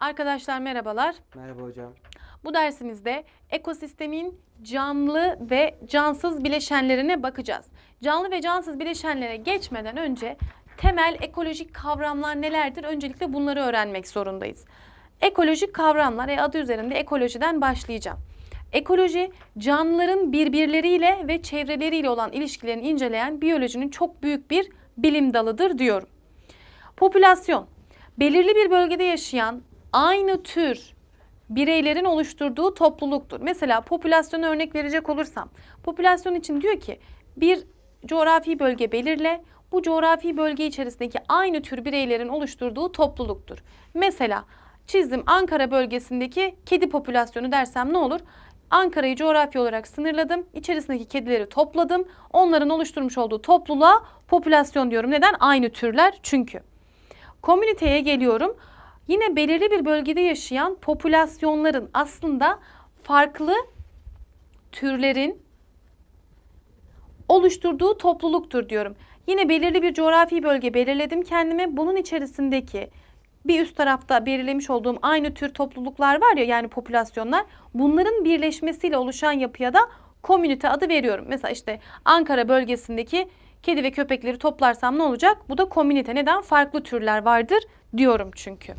Arkadaşlar merhabalar. Merhaba hocam. Bu dersimizde ekosistemin canlı ve cansız bileşenlerine bakacağız. Canlı ve cansız bileşenlere geçmeden önce temel ekolojik kavramlar nelerdir? Öncelikle bunları öğrenmek zorundayız. Ekolojik kavramlar, e, adı üzerinde ekolojiden başlayacağım. Ekoloji, canlıların birbirleriyle ve çevreleriyle olan ilişkilerini inceleyen biyolojinin çok büyük bir bilim dalıdır diyorum. Popülasyon, belirli bir bölgede yaşayan aynı tür bireylerin oluşturduğu topluluktur. Mesela popülasyona örnek verecek olursam, popülasyon için diyor ki bir coğrafi bölge belirle, bu coğrafi bölge içerisindeki aynı tür bireylerin oluşturduğu topluluktur. Mesela çizdim Ankara bölgesindeki kedi popülasyonu dersem ne olur? Ankara'yı coğrafi olarak sınırladım. İçerisindeki kedileri topladım. Onların oluşturmuş olduğu topluluğa popülasyon diyorum. Neden? Aynı türler çünkü. Komüniteye geliyorum. Yine belirli bir bölgede yaşayan popülasyonların aslında farklı türlerin oluşturduğu topluluktur diyorum. Yine belirli bir coğrafi bölge belirledim kendime. Bunun içerisindeki bir üst tarafta belirlemiş olduğum aynı tür topluluklar var ya yani popülasyonlar. Bunların birleşmesiyle oluşan yapıya da komünite adı veriyorum. Mesela işte Ankara bölgesindeki kedi ve köpekleri toplarsam ne olacak? Bu da komünite. Neden? Farklı türler vardır diyorum çünkü.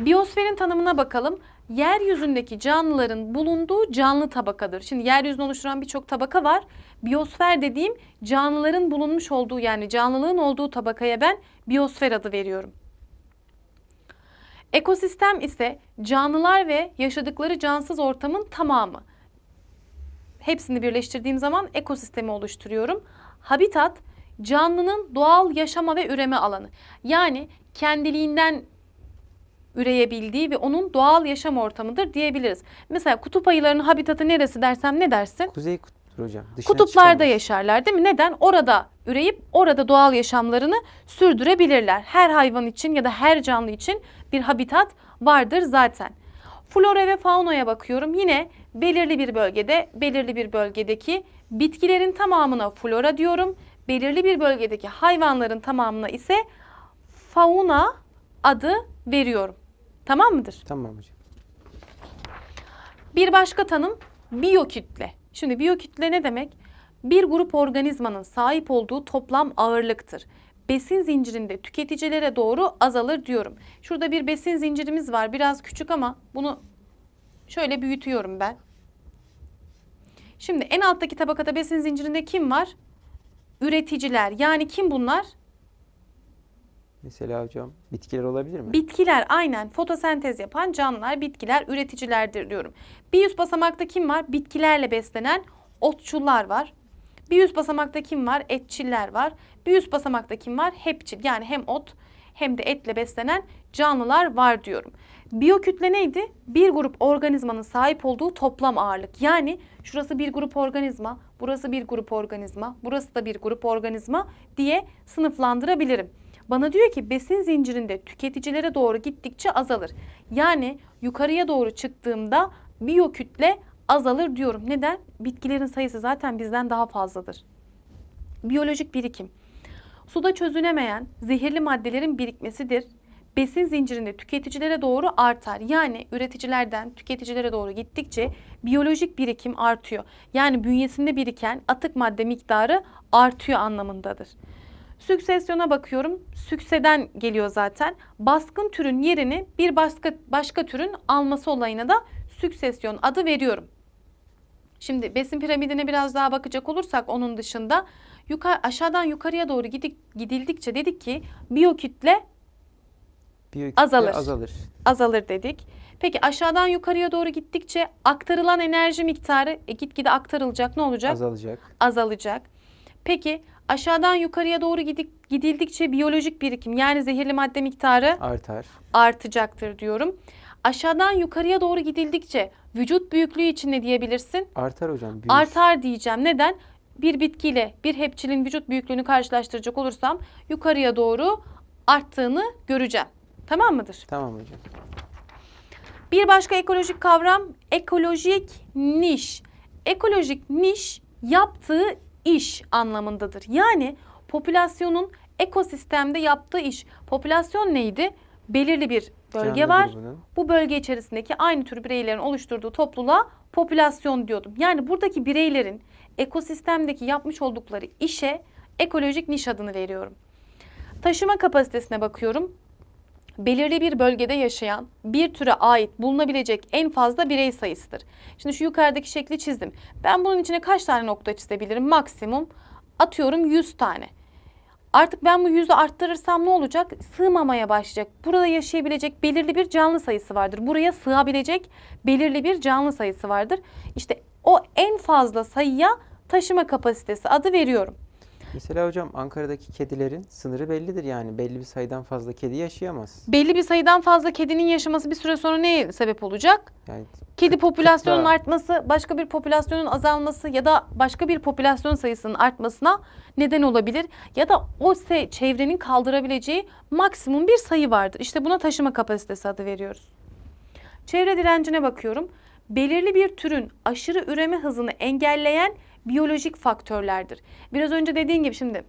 Biyosferin tanımına bakalım. Yeryüzündeki canlıların bulunduğu canlı tabakadır. Şimdi yeryüzünü oluşturan birçok tabaka var. Biyosfer dediğim canlıların bulunmuş olduğu yani canlılığın olduğu tabakaya ben biyosfer adı veriyorum. Ekosistem ise canlılar ve yaşadıkları cansız ortamın tamamı. Hepsini birleştirdiğim zaman ekosistemi oluşturuyorum. Habitat canlının doğal yaşama ve üreme alanı. Yani kendiliğinden üreyebildiği ve onun doğal yaşam ortamıdır diyebiliriz. Mesela kutup ayılarının habitatı neresi dersem ne dersin? Kuzey kutbudur hocam. Kutuplarda çıkamaz. yaşarlar değil mi? Neden? Orada üreyip orada doğal yaşamlarını sürdürebilirler. Her hayvan için ya da her canlı için bir habitat vardır zaten. Flora ve faunaya bakıyorum. Yine belirli bir bölgede, belirli bir bölgedeki bitkilerin tamamına flora diyorum. Belirli bir bölgedeki hayvanların tamamına ise fauna adı veriyorum. Tamam mıdır? Tamam hocam. Bir başka tanım biyokütle. Şimdi biyokütle ne demek? Bir grup organizmanın sahip olduğu toplam ağırlıktır. Besin zincirinde tüketicilere doğru azalır diyorum. Şurada bir besin zincirimiz var. Biraz küçük ama bunu şöyle büyütüyorum ben. Şimdi en alttaki tabakada besin zincirinde kim var? Üreticiler. Yani kim bunlar? Mesela hocam bitkiler olabilir mi? Bitkiler aynen fotosentez yapan canlılar, bitkiler üreticilerdir diyorum. Bir üst basamakta kim var? Bitkilerle beslenen otçullar var. Bir üst basamakta kim var? Etçiller var. Bir üst basamakta kim var? Hepçil. Yani hem ot hem de etle beslenen canlılar var diyorum. Biyokütle neydi? Bir grup organizmanın sahip olduğu toplam ağırlık. Yani şurası bir grup organizma, burası bir grup organizma, burası da bir grup organizma diye sınıflandırabilirim. Bana diyor ki besin zincirinde tüketicilere doğru gittikçe azalır. Yani yukarıya doğru çıktığımda biyokütle azalır diyorum. Neden? Bitkilerin sayısı zaten bizden daha fazladır. Biyolojik birikim. Suda çözünemeyen zehirli maddelerin birikmesidir. Besin zincirinde tüketicilere doğru artar. Yani üreticilerden tüketicilere doğru gittikçe biyolojik birikim artıyor. Yani bünyesinde biriken atık madde miktarı artıyor anlamındadır. Süksesyona bakıyorum. Sükseden geliyor zaten. Baskın türün yerini bir başka başka türün alması olayına da süksesyon adı veriyorum. Şimdi besin piramidine biraz daha bakacak olursak onun dışında yukarı aşağıdan yukarıya doğru gidik, gidildikçe dedik ki Biyokütle azalır. azalır. azalır dedik. Peki aşağıdan yukarıya doğru gittikçe aktarılan enerji miktarı e, gitgide aktarılacak ne olacak? Azalacak. azalacak. Peki aşağıdan yukarıya doğru gidik, gidildikçe biyolojik birikim yani zehirli madde miktarı Artar. artacaktır diyorum. Aşağıdan yukarıya doğru gidildikçe vücut büyüklüğü için ne diyebilirsin? Artar hocam. Büyür. Artar diyeceğim. Neden? Bir bitkiyle bir hepçilin vücut büyüklüğünü karşılaştıracak olursam yukarıya doğru arttığını göreceğim. Tamam mıdır? Tamam hocam. Bir başka ekolojik kavram ekolojik niş. Ekolojik niş yaptığı iş anlamındadır. Yani popülasyonun ekosistemde yaptığı iş. Popülasyon neydi? belirli bir bölge Canlı var. grubunun. Bu bölge içerisindeki aynı tür bireylerin oluşturduğu topluluğa popülasyon diyordum. Yani buradaki bireylerin ekosistemdeki yapmış oldukları işe ekolojik niş adını veriyorum. Taşıma kapasitesine bakıyorum. Belirli bir bölgede yaşayan bir türe ait bulunabilecek en fazla birey sayısıdır. Şimdi şu yukarıdaki şekli çizdim. Ben bunun içine kaç tane nokta çizebilirim? Maksimum atıyorum 100 tane. Artık ben bu yüzü arttırırsam ne olacak? Sığmamaya başlayacak. Burada yaşayabilecek belirli bir canlı sayısı vardır. Buraya sığabilecek belirli bir canlı sayısı vardır. İşte o en fazla sayıya taşıma kapasitesi adı veriyorum. Mesela hocam Ankara'daki kedilerin sınırı bellidir yani. Belli bir sayıdan fazla kedi yaşayamaz. Belli bir sayıdan fazla kedinin yaşaması bir süre sonra neye sebep olacak? Yani Kedi popülasyonunun kıtlığa. artması, başka bir popülasyonun azalması ya da başka bir popülasyon sayısının artmasına neden olabilir. Ya da o se- çevrenin kaldırabileceği maksimum bir sayı vardır. İşte buna taşıma kapasitesi adı veriyoruz. Çevre direncine bakıyorum. Belirli bir türün aşırı üreme hızını engelleyen biyolojik faktörlerdir. Biraz önce dediğin gibi şimdi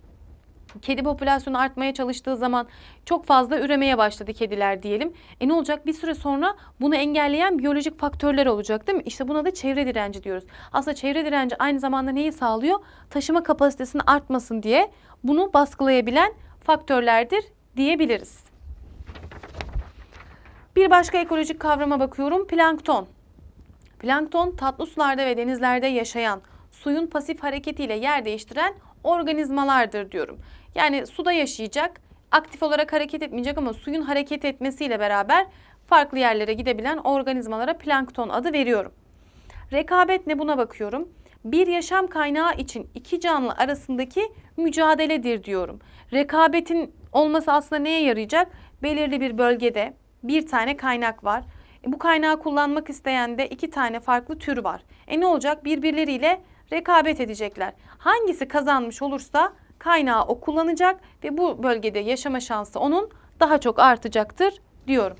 kedi popülasyonu artmaya çalıştığı zaman çok fazla üremeye başladı kediler diyelim. E ne olacak? Bir süre sonra bunu engelleyen biyolojik faktörler olacak değil mi? İşte buna da çevre direnci diyoruz. Aslında çevre direnci aynı zamanda neyi sağlıyor? Taşıma kapasitesinin artmasın diye bunu baskılayabilen faktörlerdir diyebiliriz. Bir başka ekolojik kavrama bakıyorum. Plankton. Plankton tatlı sularda ve denizlerde yaşayan, suyun pasif hareketiyle yer değiştiren organizmalardır diyorum. Yani suda yaşayacak, aktif olarak hareket etmeyecek ama suyun hareket etmesiyle beraber farklı yerlere gidebilen organizmalara plankton adı veriyorum. Rekabet ne buna bakıyorum. Bir yaşam kaynağı için iki canlı arasındaki mücadeledir diyorum. Rekabetin olması aslında neye yarayacak? Belirli bir bölgede bir tane kaynak var. E, bu kaynağı kullanmak isteyen de iki tane farklı tür var. E ne olacak? Birbirleriyle rekabet edecekler. Hangisi kazanmış olursa kaynağı o kullanacak ve bu bölgede yaşama şansı onun daha çok artacaktır diyorum.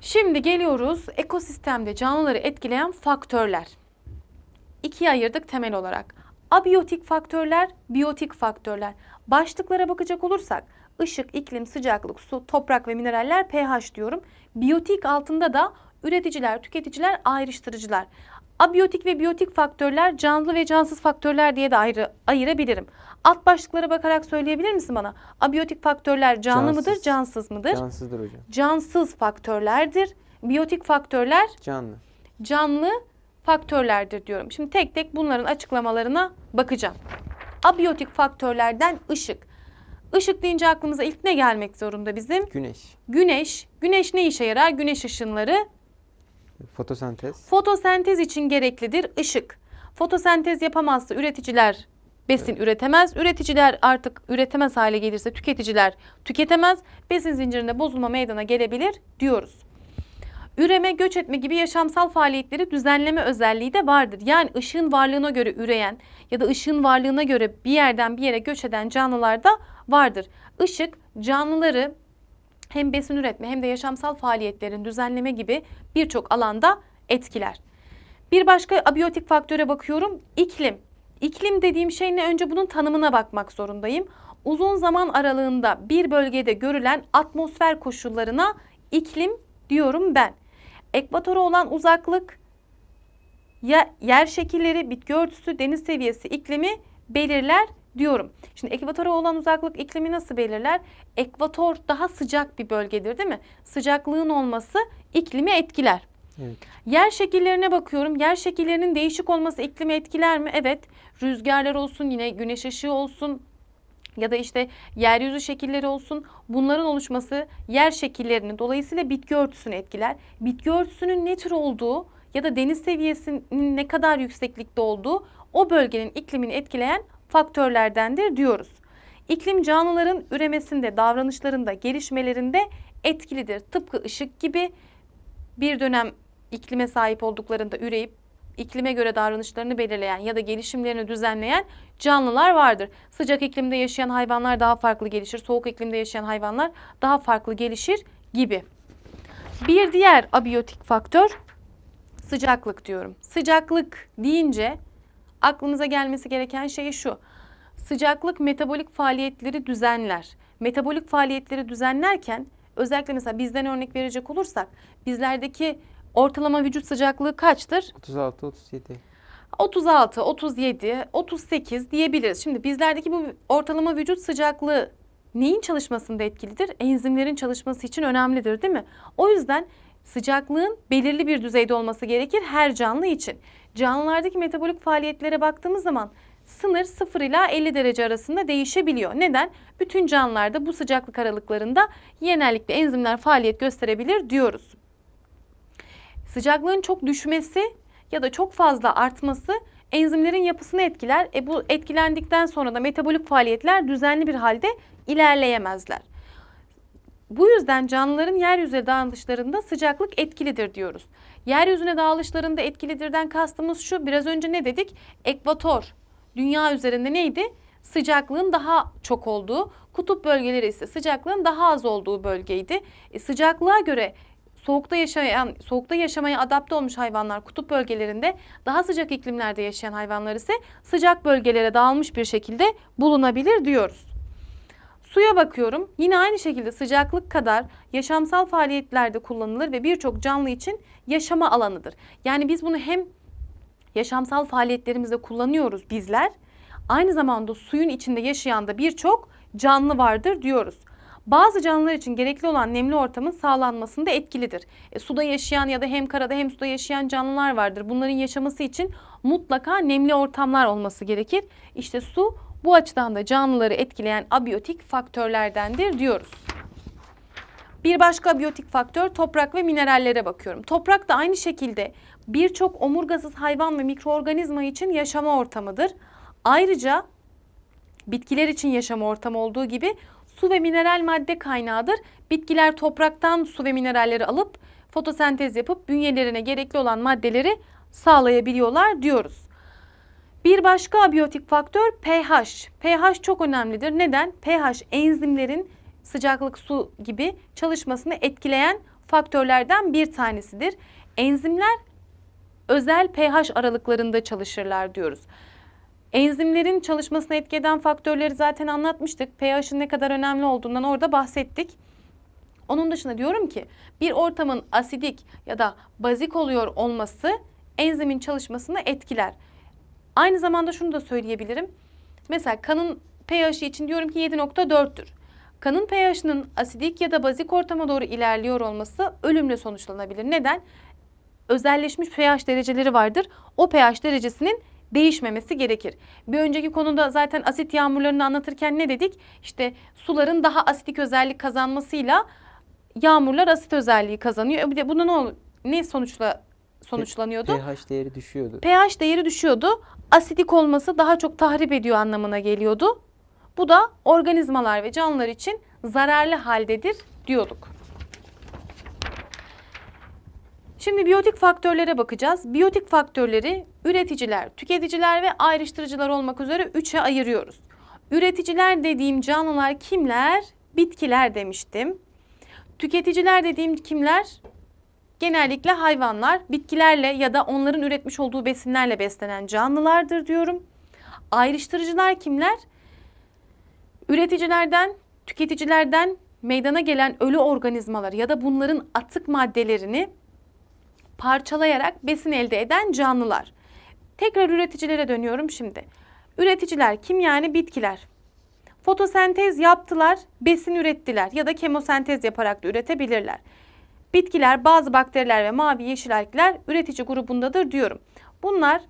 Şimdi geliyoruz ekosistemde canlıları etkileyen faktörler. İkiye ayırdık temel olarak. Abiyotik faktörler, biyotik faktörler. Başlıklara bakacak olursak ışık, iklim, sıcaklık, su, toprak ve mineraller pH diyorum. Biyotik altında da üreticiler, tüketiciler, ayrıştırıcılar. Abiyotik ve biyotik faktörler canlı ve cansız faktörler diye de ayrı ayırabilirim. Alt başlıklara bakarak söyleyebilir misin bana? Abiyotik faktörler canlı mıdır, Cansız. cansız mıdır? cansızdır hocam. cansız faktörlerdir. Biyotik faktörler Canlı. canlı faktörlerdir diyorum. Şimdi tek tek bunların açıklamalarına bakacağım. Abiyotik faktörlerden ışık. Işık deyince aklımıza ilk ne gelmek zorunda bizim? Güneş. Güneş. Güneş ne işe yarar? Güneş ışınları Fotosentez. fotosentez için gereklidir ışık. Fotosentez yapamazsa üreticiler besin üretemez. Üreticiler artık üretemez hale gelirse tüketiciler tüketemez. Besin zincirinde bozulma meydana gelebilir diyoruz. Üreme, göç etme gibi yaşamsal faaliyetleri düzenleme özelliği de vardır. Yani ışığın varlığına göre üreyen ya da ışığın varlığına göre bir yerden bir yere göç eden canlılar da vardır. Işık canlıları hem besin üretme hem de yaşamsal faaliyetlerin düzenleme gibi birçok alanda etkiler. Bir başka abiyotik faktöre bakıyorum. İklim. İklim dediğim şey ne? Önce bunun tanımına bakmak zorundayım. Uzun zaman aralığında bir bölgede görülen atmosfer koşullarına iklim diyorum ben. Ekvatora olan uzaklık, ya yer şekilleri, bitki örtüsü, deniz seviyesi iklimi belirler diyorum. Şimdi ekvatora olan uzaklık iklimi nasıl belirler? Ekvator daha sıcak bir bölgedir değil mi? Sıcaklığın olması iklimi etkiler. Evet. Yer şekillerine bakıyorum. Yer şekillerinin değişik olması iklimi etkiler mi? Evet. Rüzgarlar olsun, yine güneş ışığı olsun ya da işte yeryüzü şekilleri olsun. Bunların oluşması yer şekillerini dolayısıyla bitki örtüsünü etkiler. Bitki örtüsünün ne tür olduğu ya da deniz seviyesinin ne kadar yükseklikte olduğu o bölgenin iklimini etkileyen faktörlerdendir diyoruz. İklim canlıların üremesinde, davranışlarında, gelişmelerinde etkilidir. Tıpkı ışık gibi bir dönem iklime sahip olduklarında üreyip iklime göre davranışlarını belirleyen ya da gelişimlerini düzenleyen canlılar vardır. Sıcak iklimde yaşayan hayvanlar daha farklı gelişir, soğuk iklimde yaşayan hayvanlar daha farklı gelişir gibi. Bir diğer abiyotik faktör sıcaklık diyorum. Sıcaklık deyince aklımıza gelmesi gereken şey şu. Sıcaklık metabolik faaliyetleri düzenler. metabolik faaliyetleri düzenlerken özellikle mesela bizden örnek verecek olursak bizlerdeki ortalama vücut sıcaklığı kaçtır? 36 37. 36, 37, 38 diyebiliriz. Şimdi bizlerdeki bu ortalama vücut sıcaklığı neyin çalışmasında etkilidir? Enzimlerin çalışması için önemlidir değil mi? O yüzden sıcaklığın belirli bir düzeyde olması gerekir her canlı için. Canlılardaki metabolik faaliyetlere baktığımız zaman sınır 0 ila 50 derece arasında değişebiliyor. Neden? Bütün canlılarda bu sıcaklık aralıklarında genellikle enzimler faaliyet gösterebilir diyoruz. Sıcaklığın çok düşmesi ya da çok fazla artması enzimlerin yapısını etkiler. E bu etkilendikten sonra da metabolik faaliyetler düzenli bir halde ilerleyemezler. Bu yüzden canlıların yeryüzüne dağılışlarında sıcaklık etkilidir diyoruz. Yeryüzüne dağılışlarında etkilidirden kastımız şu. Biraz önce ne dedik? Ekvator dünya üzerinde neydi? Sıcaklığın daha çok olduğu, kutup bölgeleri ise sıcaklığın daha az olduğu bölgeydi. E, sıcaklığa göre soğukta yaşayan, soğukta yaşamaya adapte olmuş hayvanlar kutup bölgelerinde, daha sıcak iklimlerde yaşayan hayvanlar ise sıcak bölgelere dağılmış bir şekilde bulunabilir diyoruz. Suya bakıyorum. Yine aynı şekilde sıcaklık kadar yaşamsal faaliyetlerde kullanılır ve birçok canlı için yaşama alanıdır. Yani biz bunu hem yaşamsal faaliyetlerimizde kullanıyoruz bizler. Aynı zamanda suyun içinde yaşayan da birçok canlı vardır diyoruz. Bazı canlılar için gerekli olan nemli ortamın sağlanmasında etkilidir. E, suda yaşayan ya da hem karada hem suda yaşayan canlılar vardır. Bunların yaşaması için mutlaka nemli ortamlar olması gerekir. İşte su bu açıdan da canlıları etkileyen abiyotik faktörlerdendir diyoruz. Bir başka abiyotik faktör toprak ve minerallere bakıyorum. Toprak da aynı şekilde birçok omurgasız hayvan ve mikroorganizma için yaşama ortamıdır. Ayrıca bitkiler için yaşama ortamı olduğu gibi su ve mineral madde kaynağıdır. Bitkiler topraktan su ve mineralleri alıp fotosentez yapıp bünyelerine gerekli olan maddeleri sağlayabiliyorlar diyoruz. Bir başka abiyotik faktör pH. pH çok önemlidir. Neden? pH enzimlerin sıcaklık, su gibi çalışmasını etkileyen faktörlerden bir tanesidir. Enzimler özel pH aralıklarında çalışırlar diyoruz. Enzimlerin çalışmasına etki eden faktörleri zaten anlatmıştık. pH'ın ne kadar önemli olduğundan orada bahsettik. Onun dışında diyorum ki bir ortamın asidik ya da bazik oluyor olması enzimin çalışmasını etkiler. Aynı zamanda şunu da söyleyebilirim. Mesela kanın pH için diyorum ki 7.4'tür. Kanın pH'ının asidik ya da bazik ortama doğru ilerliyor olması ölümle sonuçlanabilir. Neden? Özelleşmiş pH dereceleri vardır. O pH derecesinin değişmemesi gerekir. Bir önceki konuda zaten asit yağmurlarını anlatırken ne dedik? İşte suların daha asitik özellik kazanmasıyla yağmurlar asit özelliği kazanıyor. E Bir de buna ne, ne sonuçla sonuçlanıyordu? pH değeri düşüyordu. pH değeri düşüyordu. Asidik olması daha çok tahrip ediyor anlamına geliyordu. Bu da organizmalar ve canlılar için zararlı haldedir diyorduk. Şimdi biyotik faktörlere bakacağız. Biyotik faktörleri üreticiler, tüketiciler ve ayrıştırıcılar olmak üzere üçe ayırıyoruz. Üreticiler dediğim canlılar kimler? Bitkiler demiştim. Tüketiciler dediğim kimler? Genellikle hayvanlar, bitkilerle ya da onların üretmiş olduğu besinlerle beslenen canlılardır diyorum. Ayrıştırıcılar kimler? Üreticilerden, tüketicilerden meydana gelen ölü organizmalar ya da bunların atık maddelerini parçalayarak besin elde eden canlılar. Tekrar üreticilere dönüyorum şimdi. Üreticiler kim yani bitkiler? Fotosentez yaptılar, besin ürettiler ya da kemosentez yaparak da üretebilirler. Bitkiler, bazı bakteriler ve mavi yeşil algler üretici grubundadır diyorum. Bunlar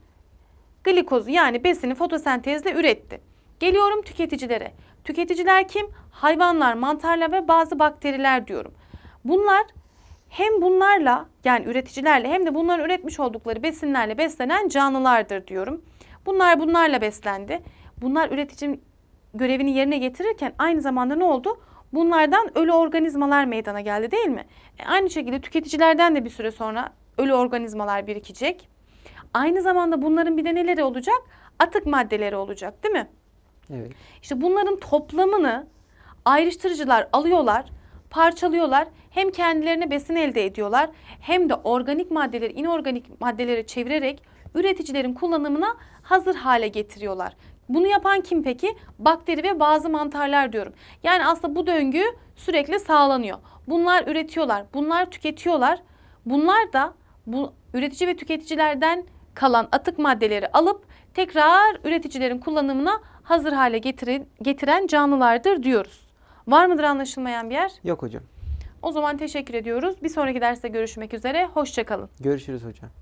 glikozu yani besini fotosentezle üretti. Geliyorum tüketicilere. Tüketiciler kim? Hayvanlar, mantarlar ve bazı bakteriler diyorum. Bunlar hem bunlarla yani üreticilerle hem de bunların üretmiş oldukları besinlerle beslenen canlılardır diyorum. Bunlar bunlarla beslendi. Bunlar üretici görevini yerine getirirken aynı zamanda ne oldu? Bunlardan ölü organizmalar meydana geldi değil mi? E, aynı şekilde tüketicilerden de bir süre sonra ölü organizmalar birikecek. Aynı zamanda bunların bir de neleri olacak? Atık maddeleri olacak değil mi? Evet. İşte bunların toplamını ayrıştırıcılar alıyorlar, parçalıyorlar. Hem kendilerine besin elde ediyorlar hem de organik maddeleri inorganik maddelere çevirerek üreticilerin kullanımına hazır hale getiriyorlar. Bunu yapan kim peki? Bakteri ve bazı mantarlar diyorum. Yani aslında bu döngü sürekli sağlanıyor. Bunlar üretiyorlar, bunlar tüketiyorlar. Bunlar da bu üretici ve tüketicilerden kalan atık maddeleri alıp tekrar üreticilerin kullanımına hazır hale getiren, getiren canlılardır diyoruz. Var mıdır anlaşılmayan bir yer? Yok hocam. O zaman teşekkür ediyoruz. Bir sonraki derste görüşmek üzere. Hoşçakalın. Görüşürüz hocam.